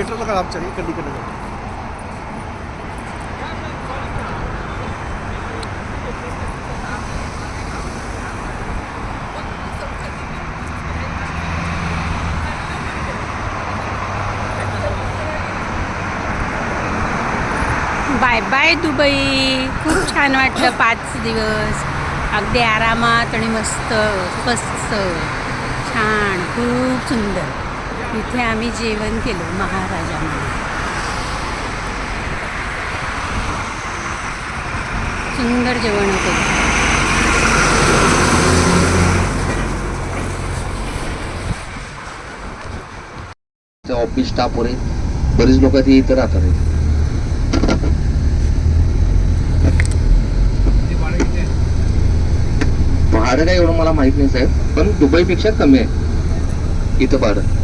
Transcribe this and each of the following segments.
मेट्रोला का आमच्या इकडे इकडे जाऊ. Bye bye Dubai. खूप छान वाटलं पाच दिवस. अगदी आरामात आणि मस्त मस्त. छान खूप सुंदर. इथे आम्ही जेवण केलं महाराजांना. सुंदर जेवण होतं. ऑफिस स्टाफ वगैरे बरीच लोक ते इथं राहतात. भाडं काय एवढं मला माहीत नाही साहेब पण दुबईपेक्षा कमी आहे इथं भाडं.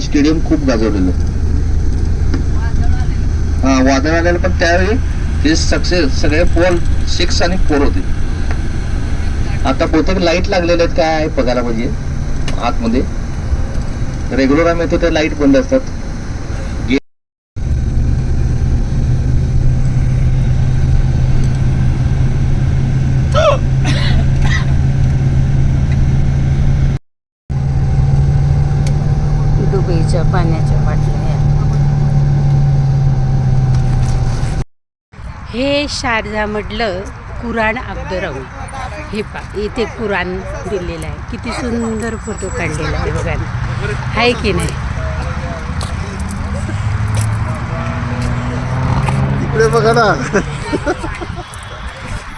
स्टेडियम खूप गाजवलेलं. हा वादळ आलेलं पण त्यावेळी ते सक्सेस सगळे पोल सिक्स आणि फोर होते. आता बहुतेक लाइट लागलेले आहेत काय आहे बघायला पाहिजे. आतमध्ये. रेग्युलर आम्ही येतो ते लाइट बंद असतात. हे शारजामधलं कुराण अब्दुरम हे पा इथे कुराण दिलेलं आहे. किती सुंदर फोटो काढलेला आहे बघा. आहे की नाही? इकडे बघा ना.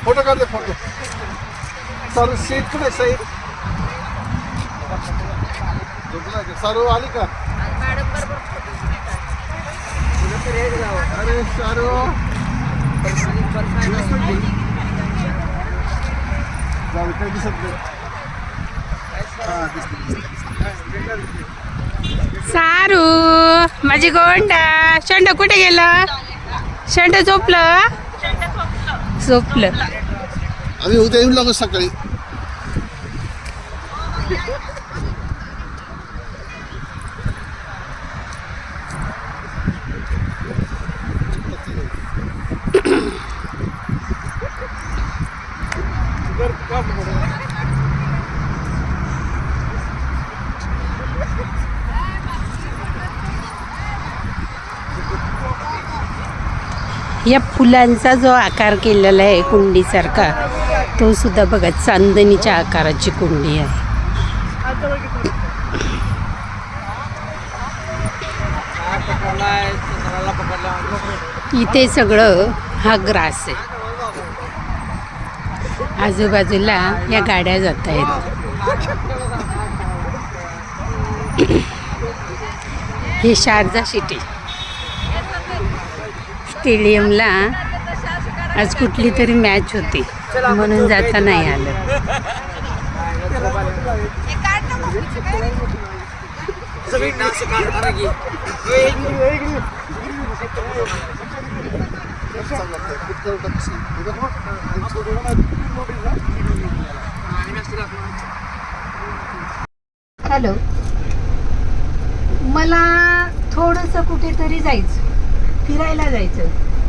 फोटो काढले फोटो. सारू सीट कुठे साईड सारू आली का? अरे सारू. जाऊ काय दिसत सारू माझी गोंडा. शंड कुठे गेलं? शंड झोपलं? झोपलं आम्ही उद्या येऊन लागू सकाळी. या फुलांचा जो आकार केलेला आहे कुंडीसारखा तो सुद्धा बघा चांदणीच्या आकाराची कुंडी आहे. इथे सगळं हा ग्रास आहे. आजूबाजूला या गाड्या जात आहेत. हे शारजा सिटी. स्टेडियमला आज कुठली तरी मॅच होती. म्हणून जाता नाही आलं. हॅलो. मला थोडंसं कुठेतरी जायचं. फिरायला जायचं.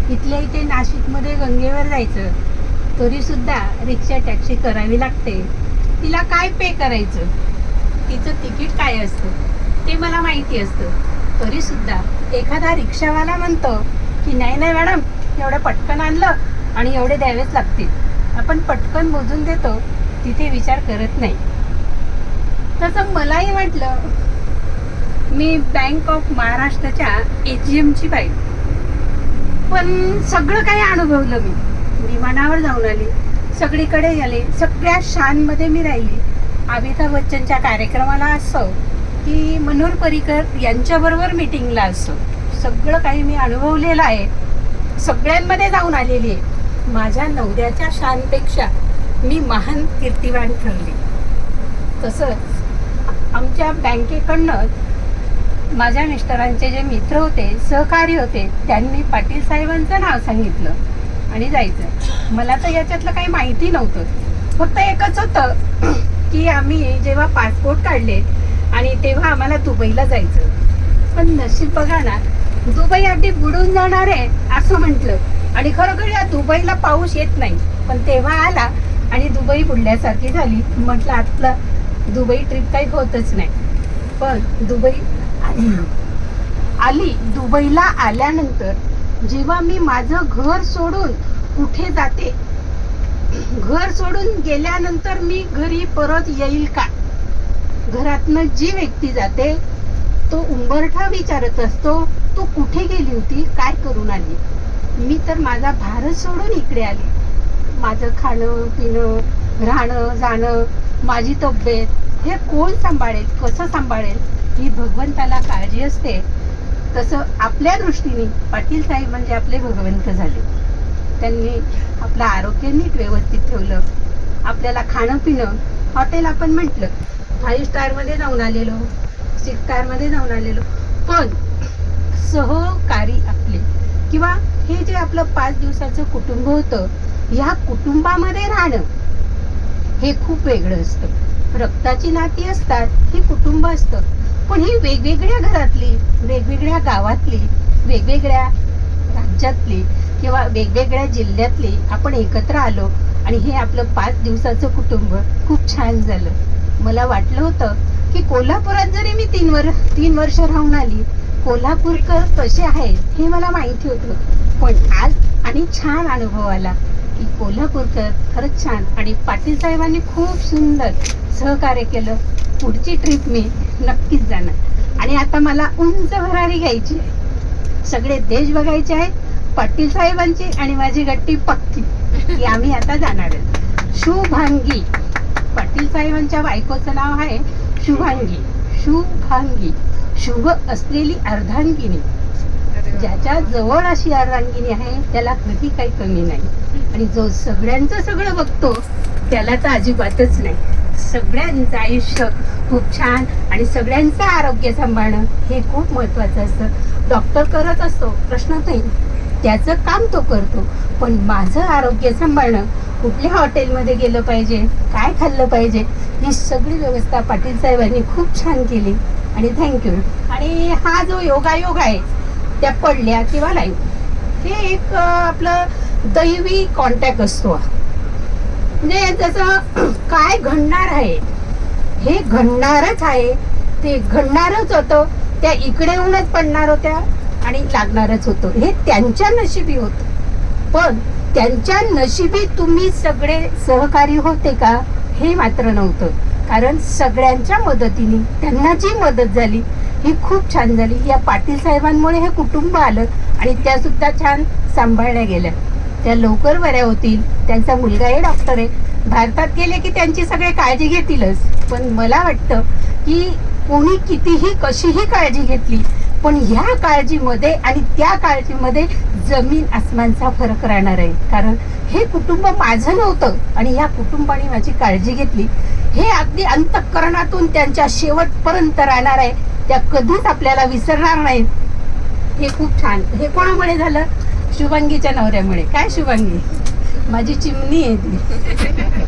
इथल्या इथे नाशिकमध्ये गंगेवर जायचं. तरीसुद्धा रिक्षा टॅक्सी करावी लागते. तिला काय पे करायचं? तिचं तिकीट काय असतं? ते मला माहिती असतं. तरीसुद्धा एखादा रिक्षावाला म्हणतो की नाही नाही मॅडम एवढं पटकन आणलं आणि एवढे द्यावेच लागतील. आपण पटकन मोजून देतो. तिथे विचार करत नाही. तसं मलाही वाटलं मी बँक ऑफ महाराष्ट्राच्या ए जी एमची बाईक पण सगळं काही अनुभवलं मी. विमानावर जाऊन आली. सगळीकडे गेले. सगळ्या शानमध्ये मी राहिली. अमिताभ बच्चनच्या कार्यक्रमाला असो की मनोहर परिकर यांच्याबरोबर मिटिंगला असो. सगळं काही मी अनुभवलेलं आहे. सगळ्यांमध्ये जाऊन आलेली आहे. माझ्या नवऱ्याच्या शानपेक्षा मी महान कीर्तिवान ठरली. तसंच आमच्या बँकेकडनं माझ्या मिस्टरांचे जे मित्र होते सहकारी होते त्यांनी पाटील साहेबांचं नाव सांगितलं आणि जायचं. मला तर याच्यातलं काही माहिती नव्हतं. फक्त एकच होतं की आम्ही जेव्हा पासपोर्ट काढले आणि तेव्हा आम्हाला दुबईला जायचं. पण नशीब बघा ना दुबई अगदी बुडून जाणार आहे असं म्हटलं. आणि खरोखर या दुबईला पाऊस येत नाही. पण तेव्हा आला आणि दुबई बुडल्यासारखी झाली. म्हटलं आपला दुबई ट्रिप काही होतच नाही. पण दुबई आली दुबईला आल्यानंतर जेव्हा मी माझं घर सोडून कुठे जाते? घर सोडून गेल्यानंतर मी घरी परत येईल का? घरातनं जी व्यक्ती जाते तो उंबरठा विचारत असतो तू कुठे गेली होती? काय करून आली? मी तर माझा भारत सोडून इकडे आली. माझं खाणं पिणं राहणं जाणं माझी तब्येत हे कोण सांभाळेल? कसं सांभाळेल? ही भगवंताला काळजी असते तसं आपल्या दृष्टीने पाटील साहेब म्हणजे आपले भगवंत झाले. त्यांनी आपलं आरोग्य नीट व्यवस्थित ठेवलं आपल्याला खाणं पिणं हॉटेल आपण म्हटलं फाईव्ह स्टारमध्ये जाऊन आलेलो सिक्स स्टारमध्ये जाऊन आलेलो पण सहकारी आपले किंवा हे जे आपलं पाच दिवसाचं कुटुंब होतं ह्या कुटुंबामध्ये राहणं हे खूप वेगळं असतं. रक्ताची नाती असतात हे कुटुंब असतं. पण ही वेगवेगळ्या घरातली वेगवेगळ्या गावातली वेगवेगळ्या राज्यातली किंवा वेगवेगळ्या जिल्ह्यातली आपण एकत्र आलो आणि हे आपलं पाच दिवसाचं कुटुंब खूप छान झालं. मला वाटलं होतं की कोल्हापुरात जरी मी तीन वर तीन वर्ष राहून आली कोल्हापूरकर कसे आहेत हे मला माहिती होतं. पण आज आणि छान अनुभव आला की कोल्हापूरकर खरंच छान आणि पाटील साहेबांनी खूप सुंदर सहकार्य केलं. पुढची ट्रिप मी नक्कीच जाणार. आणि आता मला उंच भरारी घ्यायची आहे. सगळे देश बघायचे आहेत पाटील साहेबांची आणि माझी गट्टी पक्की. की आम्ही आता जाणार आहे. शुभांगी. पाटील साहेबांच्या बायकोचं नाव आहे शुभांगी. शुभांगी. शुभ असलेली अर्धांगिनी. ज्याच्या जवळ अशी अर्धांगिनी आहे त्याला कधी काही कमी नाही. आणि जो सगळ्यांचं सगळं बघतो त्याला तर अजिबातच नाही. सगळ्यांचं आयुष्य खूप छान आणि सगळ्यांचं आरोग्य सांभाळणं हे खूप महत्वाचं असतं. डॉक्टर करत असतो प्रश्न नाही. त्याचं काम तो करतो. पण माझं आरोग्य सांभाळणं कुठल्या हॉटेलमध्ये गेलं पाहिजे काय खाल्लं पाहिजे ही सगळी व्यवस्था पाटील साहेबांनी खूप छान केली. आणि थँक्यू आणि हा जो योगायोग आहे त्या पडल्या किंवा लाईव्ह हे एक आपलं दैवी कॉन्टॅक्ट असतो. म्हणजे जसं काय घडणार आहे? हे घडणारच आहे. ते घडणारच होतं. त्या इकडे येऊनच पडणार होत्या आणि लागणारच होतं. हे त्यांच्या नशिबी होतं. पण त्यांच्या नशिबी तुम्ही सगळे सहकारी होते का? हे मात्र नव्हतं. कारण सगळ्यांच्या मदतीने त्यांना जी मदत झाली ही खूप छान झाली. या पाटील साहेबांमुळे हे कुटुंब आलं आणि त्या सुद्धा छान सांभाळल्या गेल्या. त्या लवकर बऱ्या होतील. त्यांचा मुलगाही डॉक्टर आहे. भारतात गेले की त्यांची सगळे काळजी घेतीलच. पण मला वाटतं की कोणी कितीही कशीही काळजी घेतली पण ह्या काळजीमध्ये आणि त्या काळजीमध्ये जमीन आसमानचा फरक राहणार आहे. कारण हे कुटुंब माझं नव्हतं आणि ह्या कुटुंबाने माझी काळजी घेतली. हे अगदी अंतःकरणातून त्यांच्या शेवटपर्यंत राहणार आहे. त्या कधीच आपल्याला विसरणार नाहीत. हे खूप छान. हे कोणामुळे झालं? शुभांगीच्या नवऱ्यामुळे. काय शुभांगी? माझी चिमणी आहे ती.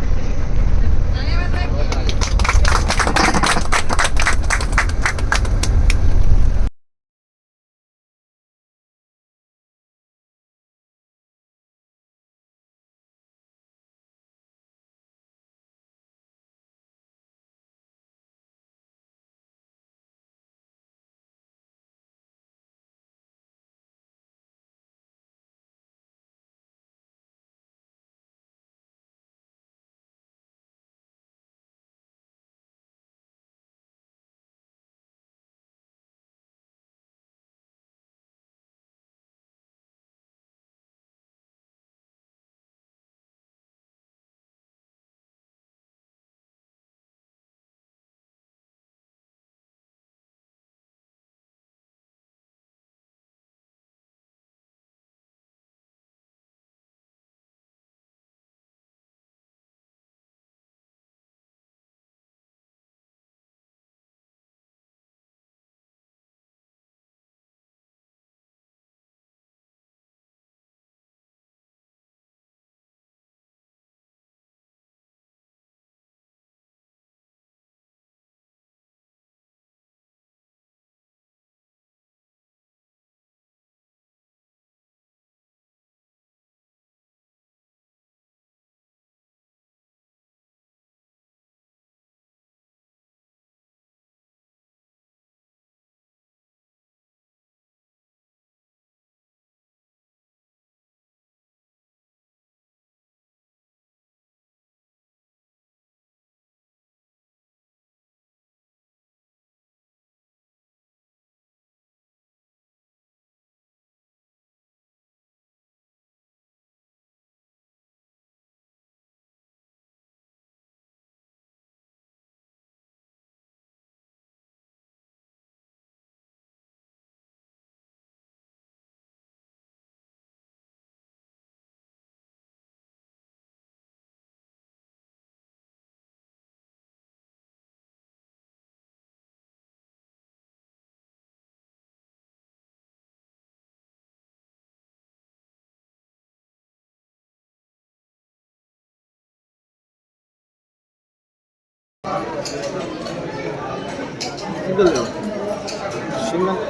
힘들어요. 신나.